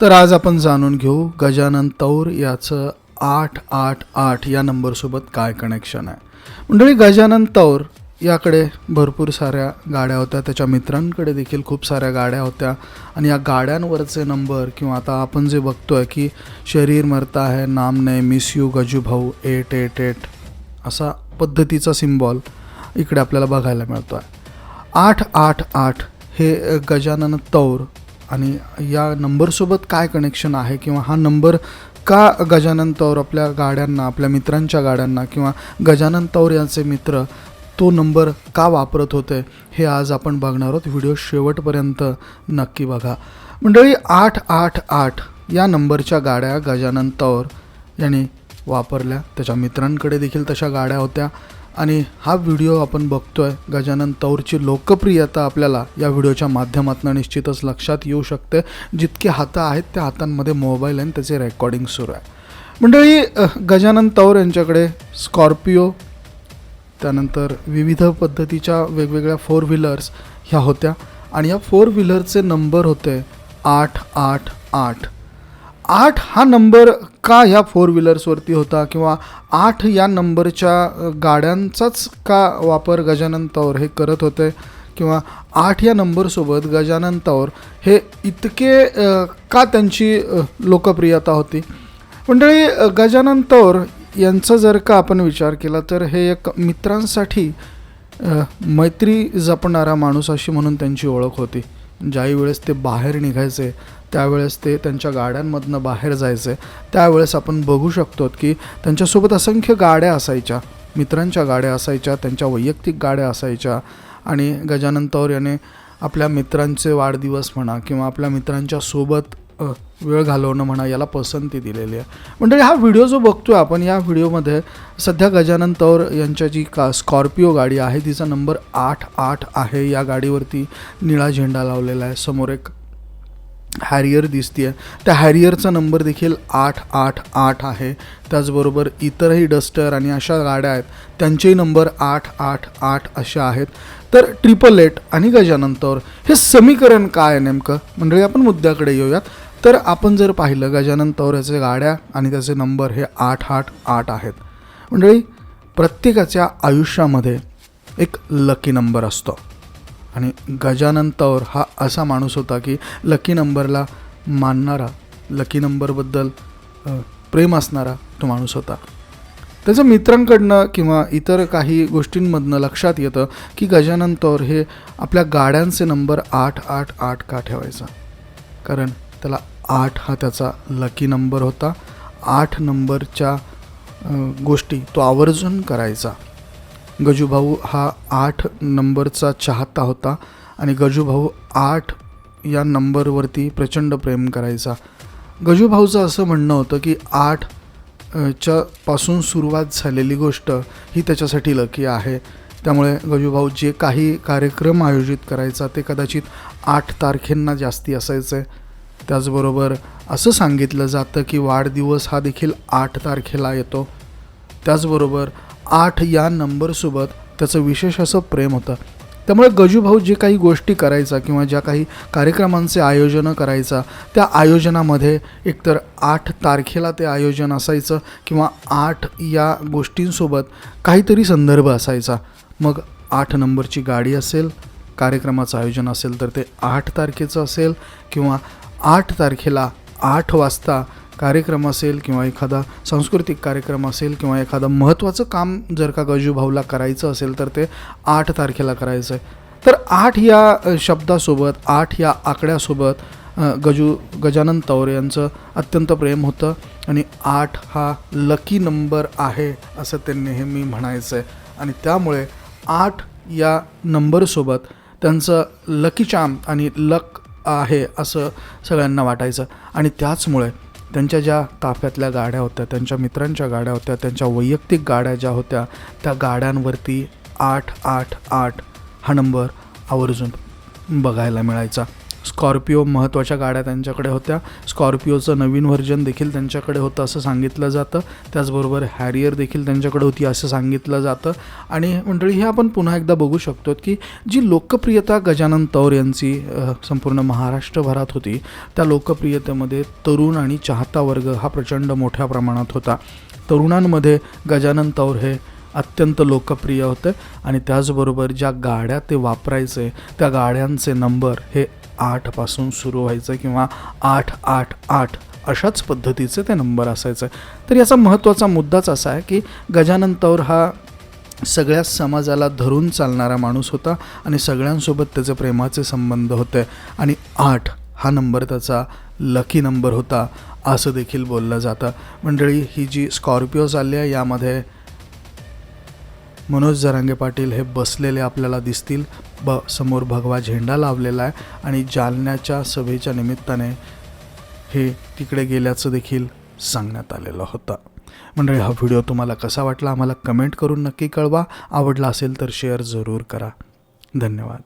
तर आज आपण जाणून घेऊ गजानन तौर याचं आठ आठ आठ या नंबरसोबत काय कनेक्शन आहे. मंडळी गजानन तौर याकडे भरपूर साऱ्या गाड्या होत्या. त्याच्या मित्रांकडे देखील खूप साऱ्या गाड्या होत्या. आणि या गाड्यांवरचे नंबर किंवा आता आपण जे बघतो आहे की शरीर मरता है नाम ने मिस यू गजू भाऊ एट एट एट असा पद्धतीचा सिम्बॉल इकडे आपल्याला बघायला मिळतो आहे आठ आठ आठ हे गजानन तौर आणि या नंबरसोबत काय कनेक्शन आहे? किंवा हा नंबर का गजानन तौर आपल्या गाड्यांना आपल्या मित्रांच्या गाड्यांना किंवा गजानन तौर यांचे मित्र तो नंबर का वापरत होते हे आज आपण बघणार आहोत. व्हिडिओ शेवटपर्यंत नक्की बघा. मंडळी आठ आठ आठ या नंबरच्या गाड्या गजानन तौर यांनी वापरल्या. त्याच्या मित्रांकडे देखील तशा गाड्या होत्या. आणि हा व्हिडिओ आपण बघतोय गजानन तौरची लोकप्रियता आपल्याला या व्हिडिओच्या माध्यमातून निश्चितच लक्षात येऊ शकते. जितके हातं आहेत त्या हातांमध्ये मोबाईल आणि त्याचे रेकॉर्डिंग सुरू आहे. मंडळी गजानन तौर यांच्याकडे स्कॉर्पिओ त्यानंतर विविध पद्धतीच्या वेगवेगळ्या फोर व्हीलर्स ह्या होत्या. आणि या फोर व्हीलरचे नंबर होते आठ आठ आठ. आठ हा नंबर का ह्या फोर व्हीलर्सवरती होता? किंवा आठ या नंबरच्या गाड्यांचाच का वापर गजानन तौर हे करत होते? किंवा आठ या नंबरसोबत गजानन तौर हे इतके का त्यांची लोकप्रियता होती? मंडळी गजानन तौर यांचा जर का आपण विचार केला तर हे एक मित्रांसाठी मैत्री जपणारा माणूस अशी म्हणून त्यांची ओळख होती. ज्याही वेळेस ते बाहेर निघायचे त्यावेळेस ते त्यांच्या गाड्यांमधनं बाहेर जायचे. त्यावेळेस आपण बघू शकतो की त्यांच्यासोबत असंख्य गाड्या असायच्या. मित्रांच्या गाड्या असायच्या त्यांच्या वैयक्तिक गाड्या असायच्या. आणि गजानन तौर याने आपल्या मित्रांचे वाढदिवस म्हणा किंवा आपल्या मित्रांच्या सोबत वेळ घालवणं म्हणा याला पसंती दिलेली आहे. म्हणजे हा व्हिडिओ जो बघतो आहे आपण या व्हिडिओमध्ये सध्या गजानन तौर यांच्या जी का स्कॉर्पिओ गाडी आहे तिचा नंबर आठ आठ आहे. या गाडीवरती निळा झेंडा लावलेला आहे. समोर एक हॅरियर दिसते त्या हॅरियरचा नंबर देखील आठ आठ आठ आहे. त्याचबरोबर इतरही डस्टर आणि अशा गाड्या आहेत. त्यांचेही नंबर आठ आठ आठ अशा आहेत. तर ट्रिपल एट आणि गजानन तौर हे समीकरण काय आहे नेमकं? मंडळी आपण मुद्द्याकडे येऊयात. तर आपण जर पाहिलं गजानन तौर गाड्या आणि त्याचे नंबर हे आठ आठ आठ आहेत. मंडळी प्रत्येकाच्या आयुष्यामध्ये एक लकी नंबर असतो. आणि गजानन तौर हा असा माणूस होता की लकी नंबरला मानणारा लकी नंबरबद्दल प्रेम असणारा तो माणूस होता. त्याच्या मित्रांकडनं किंवा इतर काही गोष्टींमधनं लक्षात येतं की गजानन तौर हे आपल्या गाड्यांचे नंबर आठ आठ आठ का ठेवायचा? कारण त्याला आठ हा त्याचा लकी नंबर होता. आठ नंबरच्या गोष्टी तो आवर्जून करायचा. गजूभाऊ हा आठ नंबरचा चाहता होता आणि गजूभाऊ आठ या नंबरवरती प्रचंड प्रेम करायचा. गजूभाऊचं असं म्हणणं होतं की आठ च्या पासून सुरुवात झालेली गोष्ट ही त्याच्यासाठी लकी आहे. त्यामुळे गजूभाऊ जे काही कार्यक्रम आयोजित करायचा ते कदाचित आठ तारखेंना जास्ती असायचे. त्याचबरोबर असं सांगितलं जातं की वाढदिवस हा देखील आठ तारखेला येतो. त्याचबरोबर आठ या नंबरसोबत त्याचं विशेष असं प्रेम होतं. त्यामुळे गजूभाऊ जे काही गोष्टी करायचा किंवा ज्या काही कार्यक्रमांचे आयोजनं करायचा त्या आयोजनामध्ये एकतर आठ तारखेला ते आयोजन असायचं किंवा आठ या गोष्टींसोबत काहीतरी संदर्भ असायचा. मग आठ नंबरची गाडी असेल कार्यक्रमाचं आयोजन असेल तर ते आठ तारखेचं असेल किंवा आठ तारखेला आठ वाजता कार्यक्रम असेल किंवा एखादा सांस्कृतिक कार्यक्रम असेल किंवा एखादं महत्त्वाचं काम जर का गजूभाऊला करायचं असेल तर ते आठ तारखेला करायचं आहे. तर आठ या शब्दासोबत आठ या आकड्यासोबत गजू गजानन तौर यांचं अत्यंत प्रेम होतं आणि आठ हा लकी नंबर आहे असं ते नेहमी म्हणायचं आहे आणि त्यामुळे आठ या नंबरसोबत त्यांचं लकी चाम आणि लक आहे असं सगळ्यांना वाटायचं. आणि त्याचमुळे त्यांच्या ज्या ताफ्यातल्या गाड्या होत्या त्यांच्या मित्रांच्या गाड्या होत्या त्यांच्या वैयक्तिक गाड्या ज्या होत्या त्या गाड्यांवरती आठ आठ आठ हा नंबर आवर्जून बघायला मिळायचा. स्कॉर्पिओ महत्त्वाच्या गाड्या त्यांच्याकडे होत्या. स्कॉर्पिओचं नवीन व्हर्जन देखील त्यांच्याकडे होतं असं सांगितलं जातं. त्याचबरोबर हॅरियर देखील त्यांच्याकडे होती असं सांगितलं जातं. आणि मंडळी हे आपण पुन्हा एकदा बघू शकतो की जी लोकप्रियता गजानन तौर यांची संपूर्ण महाराष्ट्रभरात होती त्या लोकप्रियतेमध्ये तरुण आणि चाहता वर्ग हा प्रचंड मोठ्या प्रमाणात होता. तरुणांमध्ये गजानन तौर हे अत्यंत लोकप्रिय होते. आणि त्याचबरोबर ज्या गाड्या ते वापरायचे त्या गाड्यांचे नंबर हे आठपासून सुरू व्हायचं किंवा आठ आठ आठ अशाच पद्धतीचे ते नंबर असायचं. तर याचा महत्त्वाचा मुद्दाच असा आहे की गजानन तौर हा सगळ्या समाजाला धरून चालणारा माणूस होता आणि सगळ्यांसोबत त्याचे प्रेमाचे संबंध होते. आणि आठ हा नंबर त्याचा लकी नंबर होता असं देखील बोललं जातं. मंडळी ही जी स्कॉर्पिओ चालली आहे यामध्ये मनोज जरांगे पाटील हे बसलेले आपल्याला दिसतील. ब समोर भगवा झेंडा लावलेला आहे आणि जालन्याच्या सभेच्या निमित्ताने हे तिकडे गेल्याचं देखील सांगण्यात आलेलं होतं. मंडळी हा व्हिडिओ तुम्हाला कसा वाटला? आम्हाला कमेंट करून नक्की कळवा. आवडला असेल तर शेअर जरूर करा. धन्यवाद.